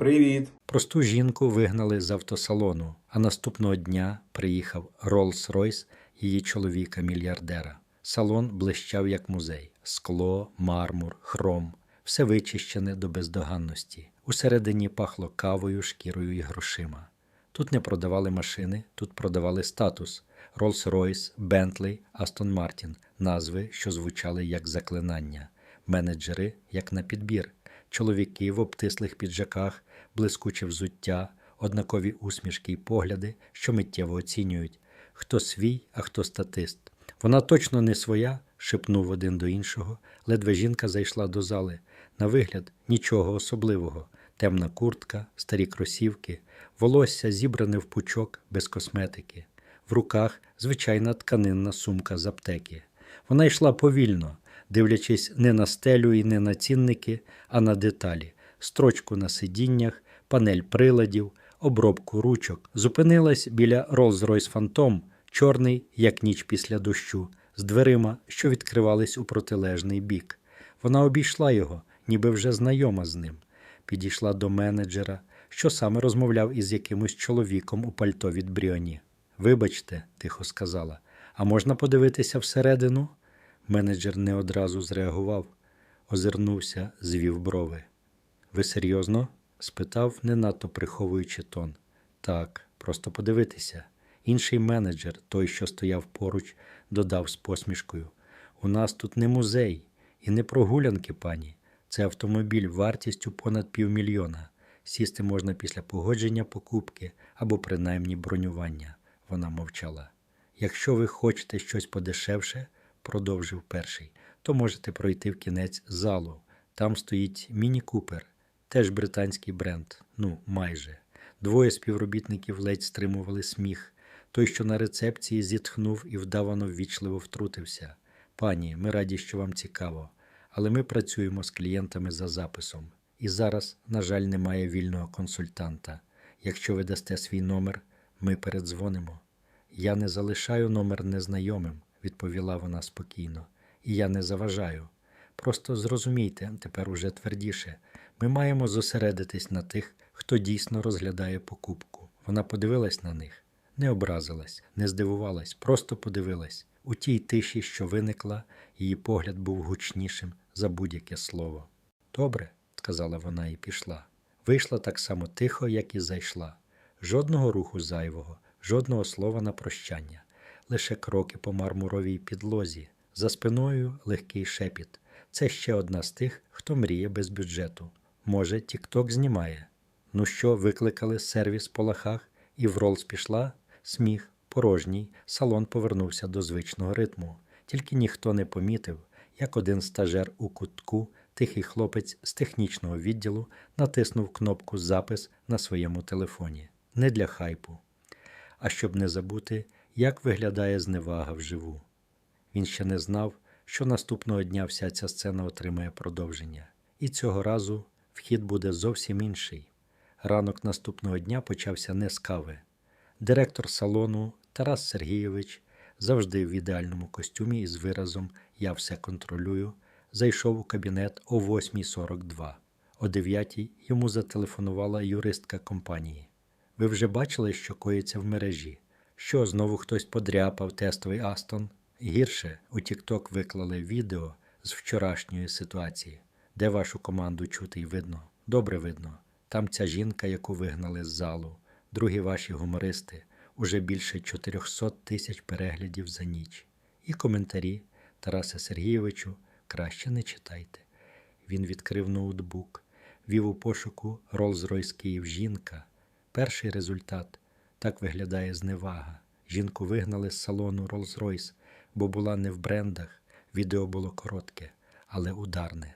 Привіт. Просту жінку вигнали з автосалону, а наступного дня приїхав Роллс-Ройс її чоловіка-мільярдера. Салон блищав як музей: скло, мармур, хром, все вичищене до бездоганності. Усередині пахло кавою, шкірою і грошима. Тут не продавали машини, тут продавали статус: Rolls-Royce, Bentley, Aston Martin – назви, що звучали як заклинання, менеджери як на підбір, чоловіки в обтислих піджаках, блискуче взуття, однакові усмішки й погляди, що миттєво оцінюють, хто свій, а хто статист. Вона точно не своя, шепнув один до іншого. Ледве жінка зайшла до зали. На вигляд нічого особливого. Темна куртка, старі кросівки, волосся зібране в пучок без косметики. В руках звичайна тканинна сумка з аптеки. Вона йшла повільно, дивлячись не на стелю і не на цінники, а на деталі: строчку на сидіннях, панель приладів, обробку ручок. Зупинилась біля Rolls-Royce Phantom, чорний, як ніч після дощу, з дверима, що відкривались у протилежний бік. Вона обійшла його, ніби вже знайома з ним. Підійшла до менеджера, що саме розмовляв із якимось чоловіком у пальто від Бріоні. Вибачте, тихо сказала, а можна подивитися всередину? Менеджер не одразу зреагував, озирнувся, звів брови. Ви серйозно? спитав, не надто приховуючи тон. Так, просто подивитися. Інший менеджер, той, що стояв поруч, додав з посмішкою: У нас тут не музей і не прогулянки, пані. Це автомобіль вартістю понад півмільйона. Сісти можна після погодження покупки або принаймні бронювання. Вона мовчала. Якщо ви хочете щось подешевше, продовжив перший, то можете пройти в кінець залу. Там стоїть Міні Купер, теж британський бренд, ну майже. Двоє співробітників ледь стримували сміх. Той, що на рецепції зітхнув і вдавано ввічливо втрутився. Пані, ми раді, що вам цікаво, але ми працюємо з клієнтами за записом. І зараз, на жаль, немає вільного консультанта. Якщо ви дасте свій номер, ми передзвонимо. Я не залишаю номер незнайомим, відповіла вона спокійно, і я не заважаю. Просто зрозумійте тепер уже твердіше, ми маємо зосередитись на тих, хто дійсно розглядає покупку. Вона подивилась на них, не образилась, не здивувалась, просто подивилась. У тій тиші, що виникла, її погляд був гучнішим за будь-яке слово. Добре, сказала вона і пішла. Вийшла так само тихо, як і зайшла. Жодного руху зайвого, жодного слова на прощання, лише кроки по мармуровій підлозі, за спиною легкий шепіт. Це ще одна з тих, хто мріє без бюджету. Може, Тікток знімає. Ну що, викликали сервіс по лахах, і в Ролс пішла? Сміх, порожній, салон повернувся до звичного ритму. Тільки ніхто не помітив, як один стажер у кутку, тихий хлопець з технічного відділу, натиснув кнопку Запис на своєму телефоні. Не для хайпу. А щоб не забути, як виглядає зневага вживу. Він ще не знав, що наступного дня вся ця сцена отримає продовження. І цього разу вхід буде зовсім інший. Ранок наступного дня почався не з кави. Директор салону Тарас Сергійович, завжди в ідеальному костюмі із виразом Я все контролюю, зайшов у кабінет о 8.42. О 9.00 йому зателефонувала юристка компанії. Ви вже бачили, що коїться в мережі? Що знову хтось подряпав тестовий Астон? Гірше у TikTok виклали відео з вчорашньої ситуації, де вашу команду чути й видно. Добре видно. Там ця жінка, яку вигнали з залу, другі ваші гумористи, уже більше 400 тисяч переглядів за ніч. І коментарі Тараса Сергійовичу краще не читайте. Він відкрив ноутбук, вів у пошуку Rolls-Royce Київ жінка. Перший результат так виглядає зневага. Жінку вигнали з салону Rolls-Royce, бо була не в брендах, відео було коротке, але ударне.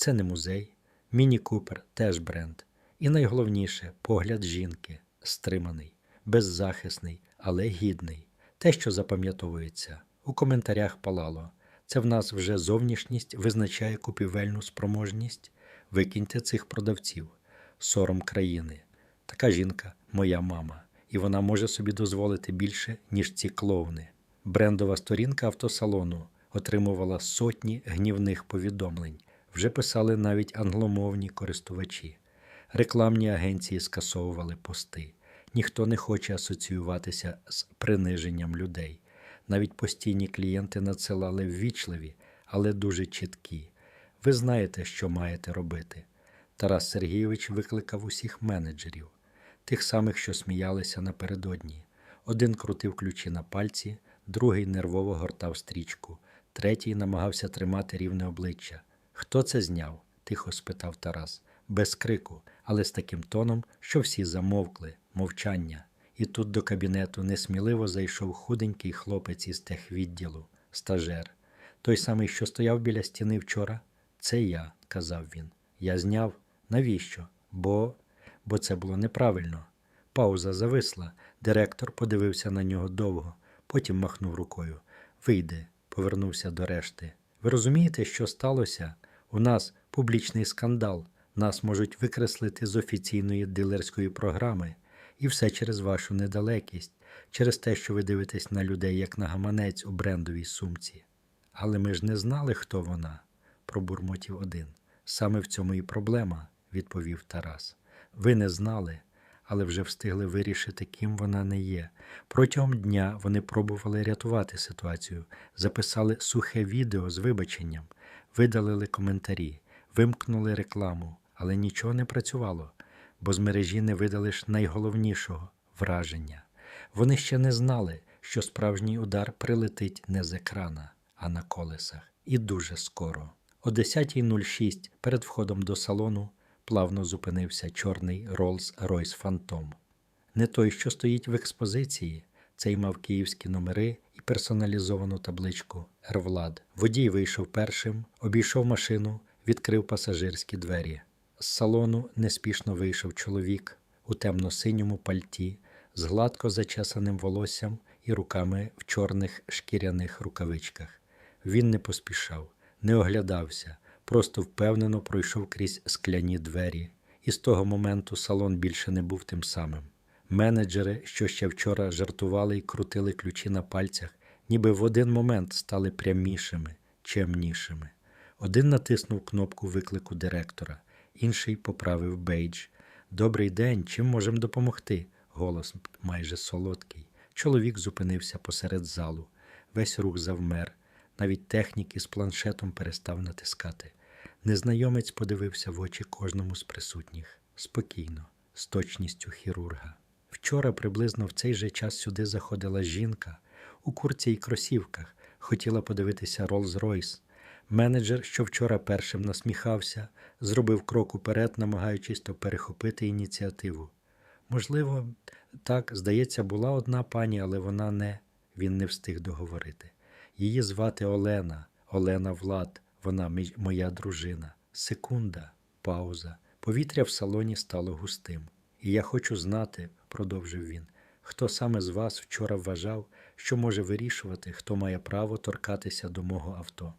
Це не музей, Міні Купер теж бренд. І найголовніше погляд жінки стриманий, беззахисний, але гідний. Те, що запам'ятовується, у коментарях палало. Це в нас вже зовнішність визначає купівельну спроможність. Викиньте цих продавців, сором країни. Така жінка моя мама, і вона може собі дозволити більше, ніж ці клоуни. Брендова сторінка автосалону отримувала сотні гнівних повідомлень. Вже писали навіть англомовні користувачі. Рекламні агенції скасовували пости. Ніхто не хоче асоціюватися з приниженням людей. Навіть постійні клієнти надсилали ввічливі, але дуже чіткі. Ви знаєте, що маєте робити. Тарас Сергійович викликав усіх менеджерів, тих самих, що сміялися напередодні. Один крутив ключі на пальці, другий нервово гортав стрічку, третій намагався тримати рівне обличчя. Хто це зняв? тихо спитав Тарас, без крику, але з таким тоном, що всі замовкли, мовчання. І тут до кабінету несміливо зайшов худенький хлопець із техвідділу, стажер. Той самий, що стояв біля стіни вчора, це я, казав він. Я зняв. Навіщо? Бо. бо це було неправильно. Пауза зависла. Директор подивився на нього довго, потім махнув рукою. Вийди, повернувся до решти. Ви розумієте, що сталося? У нас публічний скандал. Нас можуть викреслити з офіційної дилерської програми. І все через вашу недалекість, через те, що ви дивитесь на людей як на гаманець у брендовій сумці. Але ми ж не знали, хто вона, пробурмотів один. Саме в цьому і проблема, відповів Тарас. Ви не знали, але вже встигли вирішити, ким вона не є. Протягом дня вони пробували рятувати ситуацію, записали сухе відео з вибаченням, видалили коментарі, вимкнули рекламу, але нічого не працювало, бо з мережі не видали ж найголовнішого враження. Вони ще не знали, що справжній удар прилетить не з екрана, а на колесах. І дуже скоро. О 10.06 перед входом до салону плавно зупинився чорний Rolls-Royce Phantom. Не той, що стоїть в експозиції, цей мав київські номери і персоналізовану табличку «Ервлад». Водій вийшов першим, обійшов машину, відкрив пасажирські двері. З салону неспішно вийшов чоловік у темно-синьому пальті з гладко зачесаним волоссям і руками в чорних шкіряних рукавичках. Він не поспішав, не оглядався, просто впевнено пройшов крізь скляні двері, і з того моменту салон більше не був тим самим. Менеджери, що ще вчора жартували і крутили ключі на пальцях, ніби в один момент стали прямішими, чемнішими. Один натиснув кнопку виклику директора, інший поправив бейдж. Добрий день, чим можемо допомогти? Голос майже солодкий. Чоловік зупинився посеред залу. Весь рух завмер. Навіть технік із планшетом перестав натискати. Незнайомець подивився в очі кожному з присутніх спокійно, з точністю хірурга. Вчора приблизно в цей же час сюди заходила жінка у курці й кросівках, хотіла подивитися Rolls-Royce. Менеджер, що вчора першим насміхався, зробив крок уперед, намагаючись то перехопити ініціативу. Можливо, так, здається, була одна пані, але вона не він не встиг договорити. Її звати Олена, Олена Влад, вона моя дружина. Секунда, пауза. Повітря в салоні стало густим. І я хочу знати, продовжив він, хто саме з вас вчора вважав, що може вирішувати, хто має право торкатися до мого авто.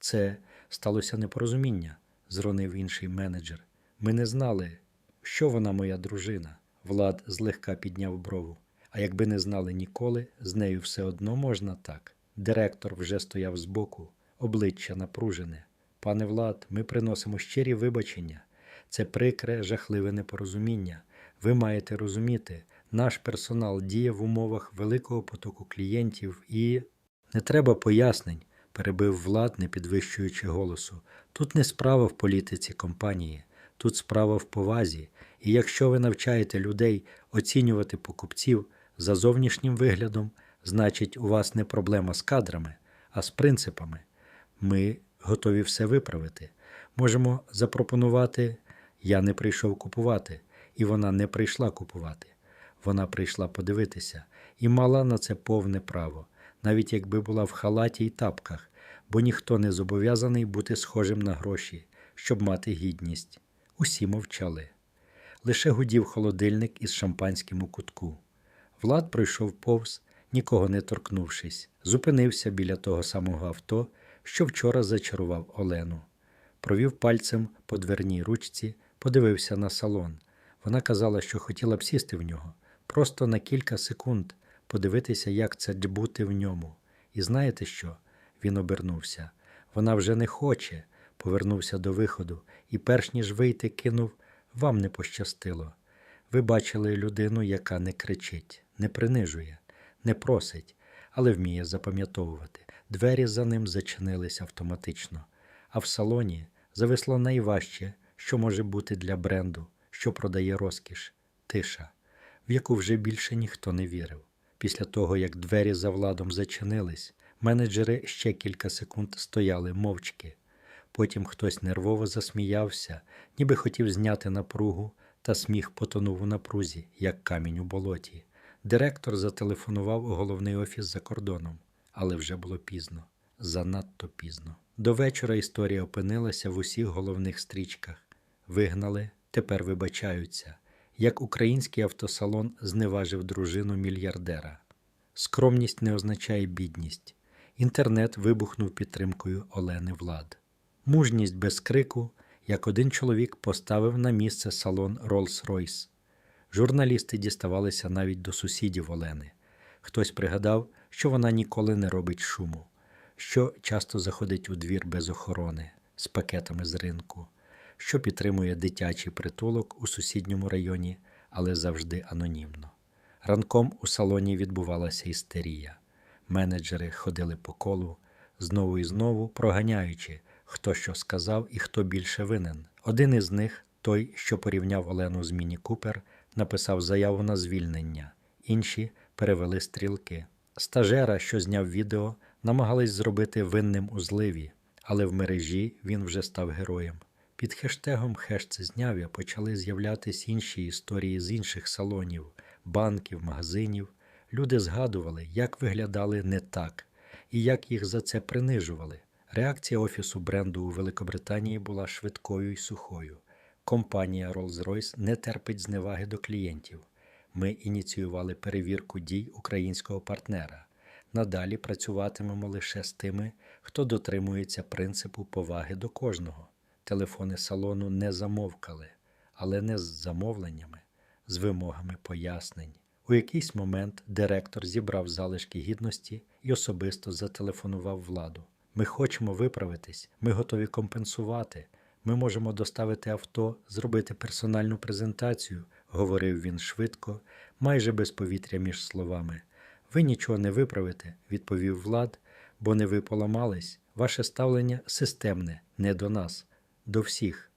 Це сталося непорозуміння, зронив інший менеджер. Ми не знали, що вона моя дружина. Влад злегка підняв брову. А якби не знали ніколи, з нею все одно можна так. Директор вже стояв збоку, обличчя напружене. Пане Влад, ми приносимо щирі вибачення. Це прикре, жахливе непорозуміння. Ви маєте розуміти, наш персонал діє в умовах великого потоку клієнтів і. Не треба пояснень, перебив Влад, не підвищуючи голосу. Тут не справа в політиці компанії, тут справа в повазі. І якщо ви навчаєте людей оцінювати покупців за зовнішнім виглядом, значить, у вас не проблема з кадрами, а з принципами. Ми готові все виправити. Можемо запропонувати я не прийшов купувати, і вона не прийшла купувати. Вона прийшла подивитися і мала на це повне право, навіть якби була в халаті й тапках, бо ніхто не зобов'язаний бути схожим на гроші, щоб мати гідність. Усі мовчали. Лише гудів холодильник із шампанським у кутку. Влад пройшов повз, нікого не торкнувшись, зупинився біля того самого авто, що вчора зачарував Олену. Провів пальцем по дверній ручці, подивився на салон. Вона казала, що хотіла б сісти в нього, просто на кілька секунд подивитися, як це бути в ньому. І знаєте що? Він обернувся. Вона вже не хоче, повернувся до виходу і, перш ніж вийти, кинув Вам не пощастило. Ви бачили людину, яка не кричить, не принижує, не просить, але вміє запам'ятовувати. Двері за ним зачинились автоматично, а в салоні зависло найважче, що може бути для бренду, що продає розкіш тиша, в яку вже більше ніхто не вірив. Після того, як двері за владом зачинились, менеджери ще кілька секунд стояли мовчки. Потім хтось нервово засміявся, ніби хотів зняти напругу, та сміх потонув у напрузі, як камінь у болоті. Директор зателефонував у головний офіс за кордоном, але вже було пізно, занадто пізно. До вечора історія опинилася в усіх головних стрічках. Вигнали, тепер вибачаються, як український автосалон зневажив дружину мільярдера. Скромність не означає бідність. Інтернет вибухнув підтримкою Олени Влад. Мужність без крику, як один чоловік поставив на місце салон Rolls-Royce. Журналісти діставалися навіть до сусідів Олени. Хтось пригадав, що вона ніколи не робить шуму, що часто заходить у двір без охорони з пакетами з ринку, що підтримує дитячий притулок у сусідньому районі, але завжди анонімно. Ранком у салоні відбувалася істерія. Менеджери ходили по колу, знову і знову проганяючи, хто що сказав і хто більше винен. Один із них, той, що порівняв Олену з Міні Купер, написав заяву на звільнення, інші перевели стрілки. Стажера, що зняв відео, намагались зробити винним у зливі, але в мережі він вже став героєм. Під хештегом «Хеш це зняв'я» почали з'являтись інші історії з інших салонів, банків, магазинів. Люди згадували, як виглядали не так і як їх за це принижували. Реакція офісу бренду у Великобританії була швидкою і сухою. Компанія Rolls-Royce не терпить зневаги до клієнтів. Ми ініціювали перевірку дій українського партнера. Надалі працюватимемо лише з тими, хто дотримується принципу поваги до кожного. Телефони салону не замовкали, але не з замовленнями, з вимогами пояснень. У якийсь момент директор зібрав залишки гідності і особисто зателефонував владу. Ми хочемо виправитись, ми готові компенсувати. Ми можемо доставити авто, зробити персональну презентацію, говорив він швидко, майже без повітря між словами. Ви нічого не виправите, відповів Влад, бо не ви поламались. Ваше ставлення системне, не до нас, до всіх.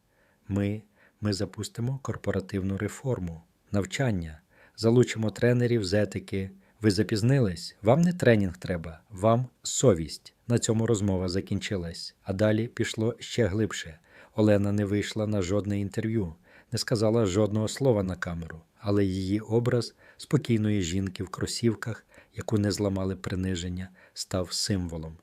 Ми, ми запустимо корпоративну реформу, навчання, залучимо тренерів з етики. Ви запізнились? Вам не тренінг треба, вам совість. На цьому розмова закінчилась, а далі пішло ще глибше. Олена не вийшла на жодне інтерв'ю, не сказала жодного слова на камеру, але її образ спокійної жінки в кросівках, яку не зламали приниження, став символом,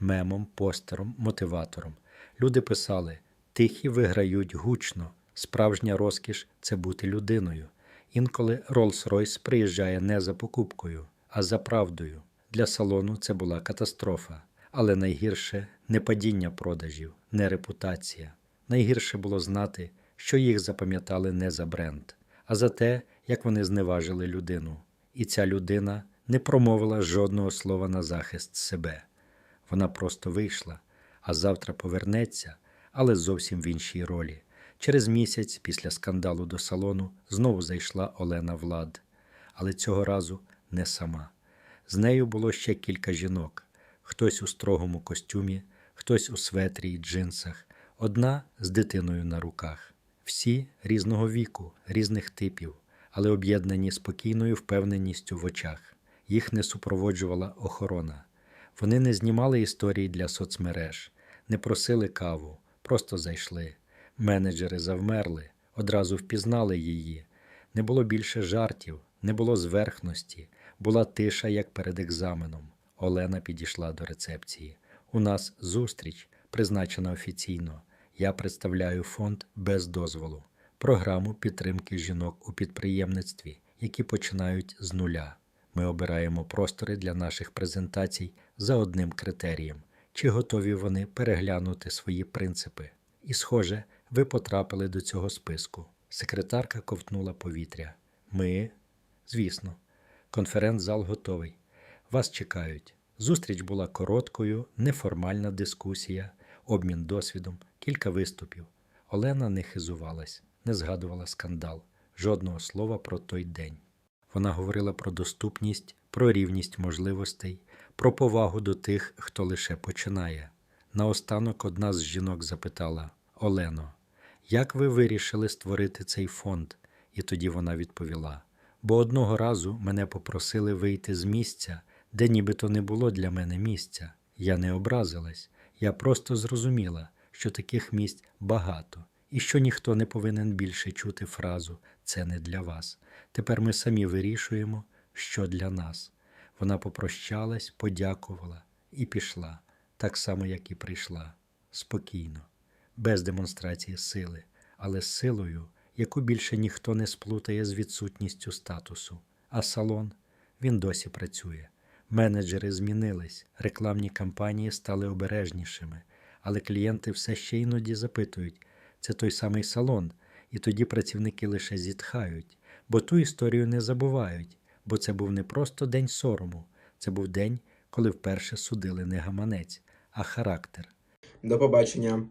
мемом, постером, мотиватором. Люди писали: тихі виграють гучно, справжня розкіш це бути людиною. Інколи Rolls-Royce приїжджає не за покупкою, а за правдою. Для салону це була катастрофа, але найгірше не падіння продажів, не репутація. Найгірше було знати, що їх запам'ятали не за бренд, а за те, як вони зневажили людину. І ця людина не промовила жодного слова на захист себе. Вона просто вийшла, а завтра повернеться, але зовсім в іншій ролі. Через місяць після скандалу до салону знову зайшла Олена Влад, але цього разу не сама. З нею було ще кілька жінок: хтось у строгому костюмі, хтось у светрі й джинсах, одна з дитиною на руках. Всі різного віку, різних типів, але об'єднані спокійною впевненістю в очах. Їх не супроводжувала охорона. Вони не знімали історії для соцмереж, не просили каву, просто зайшли. Менеджери завмерли, одразу впізнали її. Не було більше жартів, не було зверхності, була тиша, як перед екзаменом. Олена підійшла до рецепції. У нас зустріч, призначена офіційно. Я представляю фонд без дозволу, програму підтримки жінок у підприємництві, які починають з нуля. Ми обираємо простори для наших презентацій за одним критерієм: чи готові вони переглянути свої принципи. І, схоже, ви потрапили до цього списку. Секретарка ковтнула повітря. Ми, звісно, конференц-зал готовий. Вас чекають. Зустріч була короткою, неформальна дискусія, обмін досвідом, кілька виступів. Олена не хизувалась. не згадувала скандал, жодного слова про той день. Вона говорила про доступність, про рівність можливостей, про повагу до тих, хто лише починає. Наостанок одна з жінок запитала Олено, як ви вирішили створити цей фонд? І тоді вона відповіла: бо одного разу мене попросили вийти з місця, де нібито не було для мене місця. Я не образилась, я просто зрозуміла, що таких місць багато, і що ніхто не повинен більше чути фразу Це не для вас. Тепер ми самі вирішуємо, що для нас. Вона попрощалась, подякувала і пішла, так само, як і прийшла, спокійно, без демонстрації сили, але з силою, яку більше ніхто не сплутає з відсутністю статусу. А салон він досі працює. Менеджери змінились, рекламні кампанії стали обережнішими, але клієнти все ще іноді запитують: це той самий салон, і тоді працівники лише зітхають, бо ту історію не забувають, бо це був не просто день сорому, це був день, коли вперше судили не гаманець, а характер. До побачення.